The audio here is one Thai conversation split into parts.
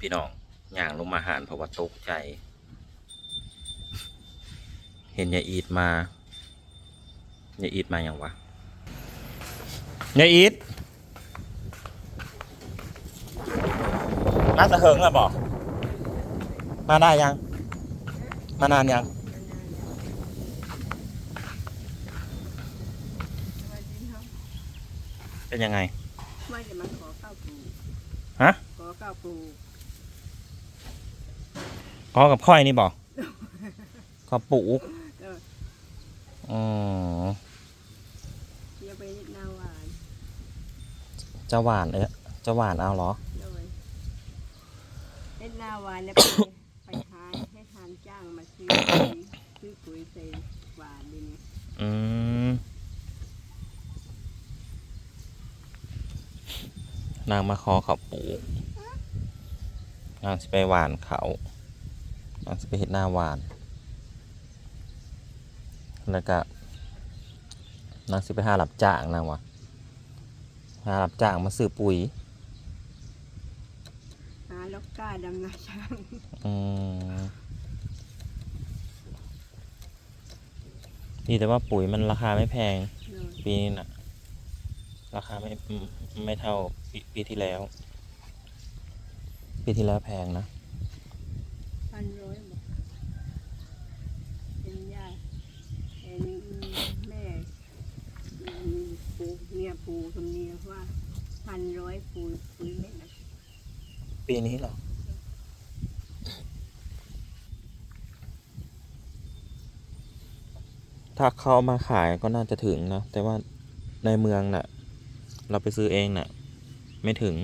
พี่น้องย่างลงมาหารเพราะว่าตกใจ เห็นยายอีดมายายอีดมาอย่างวะยายอีดมาสะเหิงแล้วบอกมาได้ยัง มานานยังเป็นยังไงว่าจะมาขอข้าวปูฮะ ขอข้าวปู ขอกับค่อยนี่บอกขอปลูกเอออ๋อเดี๋ยวไปนาหวานจะหวานเอ๊ะจะหวานเอาเหรอเลยเล่นนาหวานเนี่ยไปไปหาให้ทานจ้างมาซื้อปุ๋ยซื้อปุ๋ยใส่หวานดินี่อืมนางมาขอเขาปลูกนางสิไปหวานเขา นางสิไปเห็ดหน้าหวาน แล้วก็นางสิไปหาหลับจ้างนางวะหาหลับจ้างมาซื้อปุ๋ยหาล็อกก้าดำนาช้างอืมดีแต่ว่าปุ๋ยมันราคาไม่แพงเลยปีนี้นะราคาไม่อืมไม่เท่าปีปีที่แล้ว ปีที่แล้วแพงนะ พันร้อยบอกเป็นญาติเป็นแม่อืมปูเนี่ยปูคนนี้ว่าพันร้อยปูปุ๋ยเม็ดนะปีนี้เหรอถ้าเขาเอามาขายก็น่าจะถึงนะ แต่ว่าในเมืองน่ะ เราไปซื้อเองน่ะ ไม่ถึง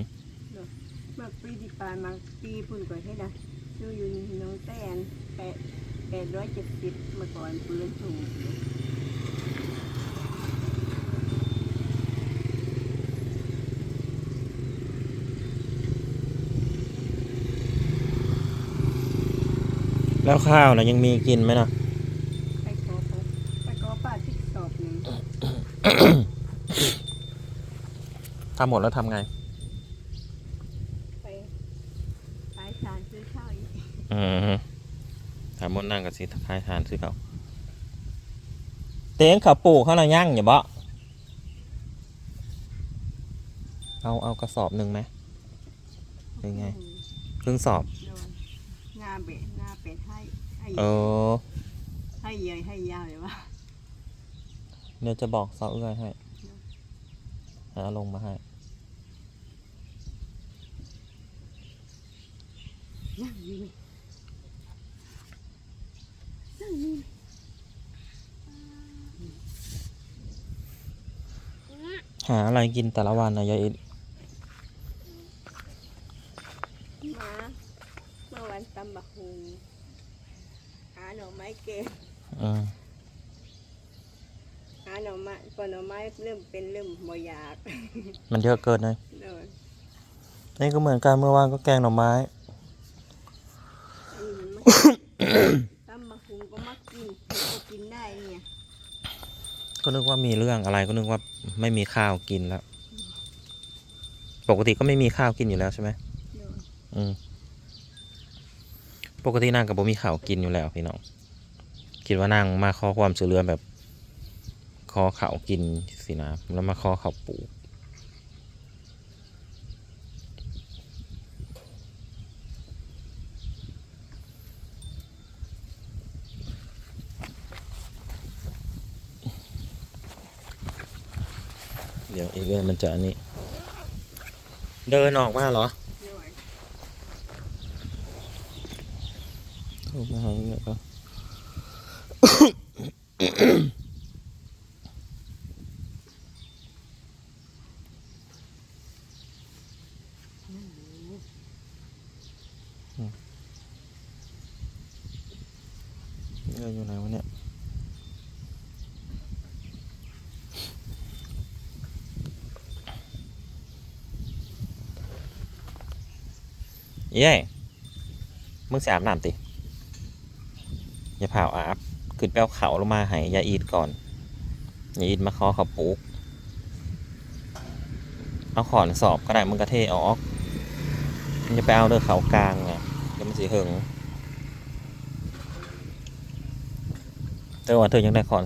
เมื่อปีที่ผ่านมาปีพุ่นก่อนให้นะ ซื้ออยู่น้องแตนแปดแปดร้อยเจ็ดสิบเมื่อก่อนปืนถูกอยู่แล้วข้าวนะยังมีกินไหมนะไปขอเขาไปขอป้าทิกสอบหนึ่งทำหมดแล้วทำไง ไปขายสารซื้อข้าวอีก อืมถามมดนั่งกับสิทายทานซื้อเขาเต้งเขาปลูกเขาน่ะย่างอย่าบ่เอาเอากระสอบหนึ่งไหมเป็นไงครึ่งสอบโดนงาเบะงาเป็ดให้ให้เออให้ใหญ่ให้ยาวเลยว่าเดี๋ยวจะบอกซอเอื้อยให้หาลงมาให้นั่งอยู่นั่งอยู่ หาอะไรกินแต่ละวันนะยายอิดมาเมื่อวันตำบักหุงหาหน่อไม้เกงอืมหาหน่อไม้พอหน่อไม้เริ่มเป็นเริ่มบ่อยาก มันเยอะเกินเลยโดนนี่ก็เหมือนกันเมื่อวานก็แกงหน่อไม้ อันนี้มันมา ตำบักหุงก็มากิ นก็กินได้เนี่ยก็นึกว่ามีเรื่องอะไรก็นึกว่าไม่มีข้าวกินแล้ว ปกติก็ไม่มีข้าวกินอยู่แล้วใช่ไหมโดนอืมปกตินางกับบ่มีข้าวกินอยู่แล้วพี่น้องคิดว่านางมาขอความช่วยเหลือแบบขอข้าวกินสินะแล้วมาขอข้าวปลูก เดี๋ยวอีกเรื่องมันจะอันนี้ เดินออกมาเหรอโดนเข้มาหาเนี่ยก็เดินอยู่ไหนวะ เยเย้มึงสอาบน้ำติ อย่าเผาอาบขึ้นไปเอาเขาลงมาให้ยาอีดก่อน ยาอีดมาขอเขาปลูก เอาขอนสอบก็ได้มึงกระเทออกอย่าไปเอาเด้อเขากลางอะเดี๋ยวมันสิเหิงเธอว่าเธอยังได้ขอน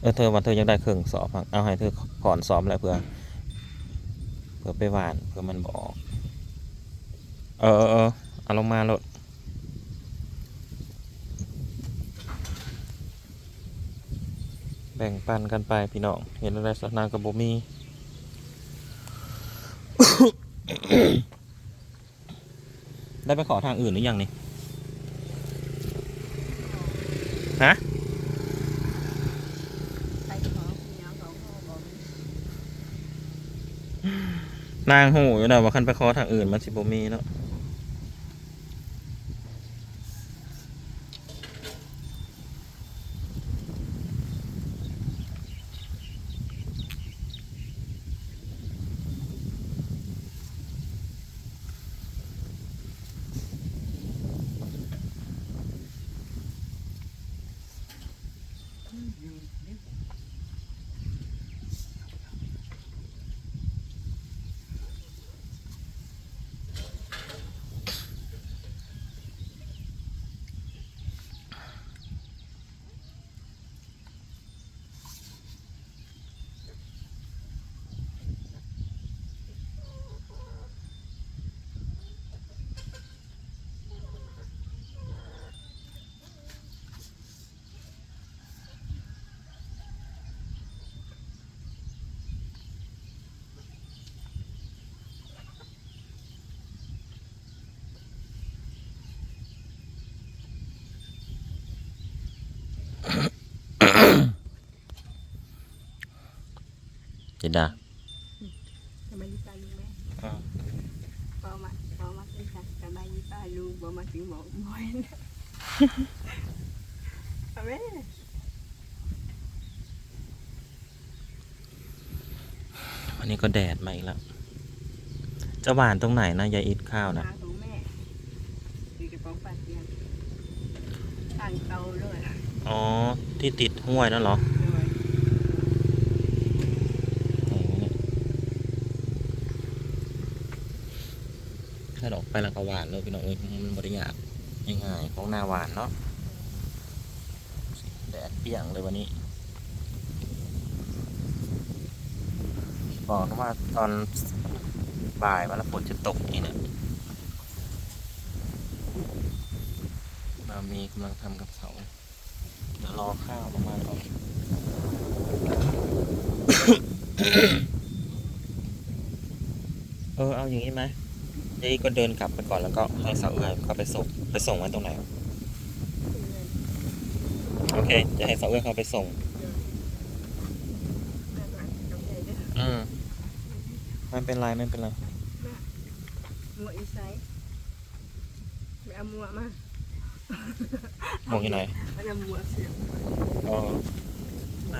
เออเธอว่าเธอยังได้เครื่องสอบ เอาให้เธอขอนสอบแล้วเพื่อ เพื่อไปหวานเพื่อมันบอก เออเออเออเอาลงมาโลดแบ่งปันกันไปพี่น้อง เห็นอะไรสักนางกับบ่มีได้ไปขอทางอื่นหรือยังนี่ ฮะไปขอพี่น้องเขาเขาบอกนางหูอยู่นะว่าคันไปขอทางอื่นมันสิบ่มีเนาะ จิดาทำไมยี่ปลาลุงแม่อ่าพอมาพอมาเป็นสัตว์ทำไมยี่ปลาลุงบอกมาถึงหมอกมอยนะเอาแม่วันนี้ก็แดดมาอีกแล้ว จะหวานตรงไหนนะยายอิดข้าวนะ มาของแม่คือกระป๋องปลาเทียนตั้งเตาเลยอ๋อ ที่ติดห้วยนั่นเหรอเลยอ๋อเนี่ยถ้าดอก ไปแล้วก็หวานเลยพี่น้องเอ้ยมันบริยากง่ายๆของหน้าหวานเนาะแดดเปรี้ยงเลยวันนี้ บอกว่าตอนบ่ายวันละฝนจะตกนี่เนี่ยมามีกำลังทำกับเขาเดี๋ยวรอข้าวประมาณก่อนเออ เอาอย่างนี้ไหม ยายก็เดินกลับไปก่อนแล้วก็ให้สาวเอื้อยเขาไปส่งไปส่งไว้ตรงไหนโอเคจะให้สาวเอื้อยเขาไปส่งอืมไม่เป็นไรไม่เป็นไรมัวอีไซไปเอามัวมาหมองอยู่ไหนมันจะมัวเสียบอ๋อไหน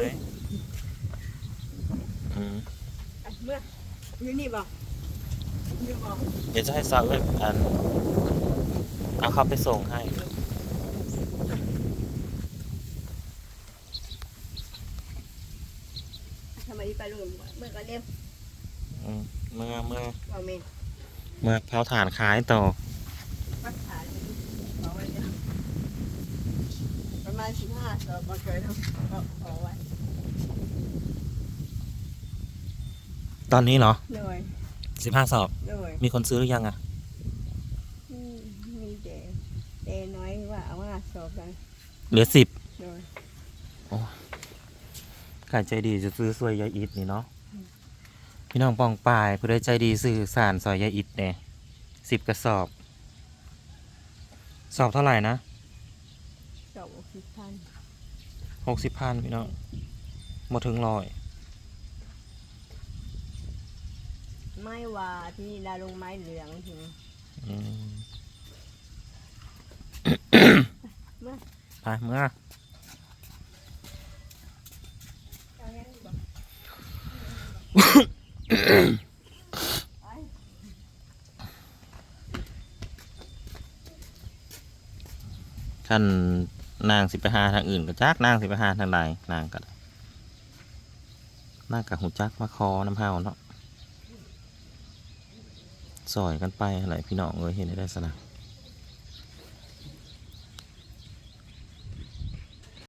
อืมอะเมื่ออยู่นี่บอกอยู่บอก เดี๋ยวจะให้สาวเอื้อยอันเอาเขาไปส่งให้ทำไมไปลุงเมื่อก็เรียบอืมเมื่อเมื่อเอาเมนเมื่อเผาถ่านขายต่อปักขาเอาไว้เนี่ยประมาณสิบห้าสอบมาเกิดเอาเอาไว้ตอนนี้เหรอเลย สิบห้าสอบเลยมีคนซื้อหรือยังอะอืมมีแต่แต่น้อยว่าเอาว่าสอบกันเหลือสิบเลยขายใจดีจะซื้อซวยยายอิดนี่เนาะ พี่น้องปองปายผู้ใดใจดีซื้อสารซอยยายอิดเนี่ยสิบกระสอบ สอบเท่าไหร่นะสอบสิบพันหกสิบพันพี่น้องหมดถึงร้อย ไม่ว่าที่ดาลงไม้เหลืองถึงอืมเมื่อไปเมื่อท่านนางสิไปหาทางอื่นก็จักนางสิไปหาทางใดนางก็นางกับหูจักมาคอน้ำเฮาเนาะ ซอยกันไปอะไรพี่น้องเอ้ยเห็นได้สนะ